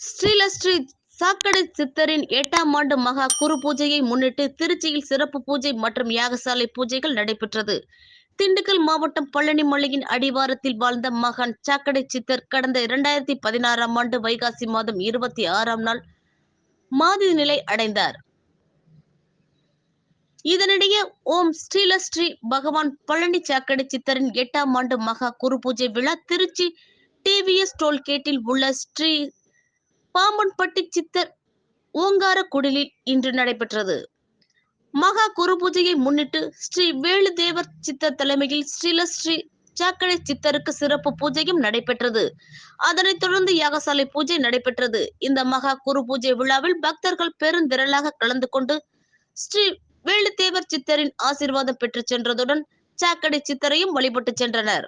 ஸ்ரீலஸ்ரீ சாக்கடை சித்தரின் எட்டாம் ஆண்டு மகா குரு பூஜையை முன்னிட்டு திருச்சியில் சிறப்பு பூஜை மற்றும் யாகசாலை பூஜைகள் நடைபெற்றது. திண்டுக்கல் மாவட்டம் பழனி மலையின் அடிவாரத்தில் வாழ்ந்த மகான் சாக்கடை சித்தர் கடந்த இரண்டாயிரத்தி பதினாறாம் ஆண்டு வைகாசி மாதம் இருபத்தி ஆறாம் நாள் மாதி நிலை அடைந்தார். இதனிடையே ஓம் ஸ்ரீலஸ்ரீ பகவான் பழனி சாக்கடை சித்தரின் எட்டாம் ஆண்டு மகா குரு பூஜை விழா திருச்சி டிவிஎஸ் டோல்கேட்டில் உள்ள ஸ்ரீ பாம்பன்பட்டி சித்தர் ஓங்கார குடிலில் இன்று நடைபெற்றது. மகா குரு பூஜையை முன்னிட்டு ஸ்ரீ வேலுதேவர் சித்தர் தலைமையில் ஸ்ரீலஸ்ரீ சாக்கடை சித்தருக்கு சிறப்பு பூஜையும் நடைபெற்றது. அதனைத் தொடர்ந்து யாகசாலை பூஜை நடைபெற்றது. இந்த மகா குரு பூஜை விழாவில் பக்தர்கள் பெருந்திரளாக கலந்து கொண்டு ஸ்ரீ வேலுதேவர் சித்தரின் ஆசீர்வாதம் பெற்று சென்றதுடன் சாக்கடை சித்தரையும் வழிபட்டு சென்றனர்.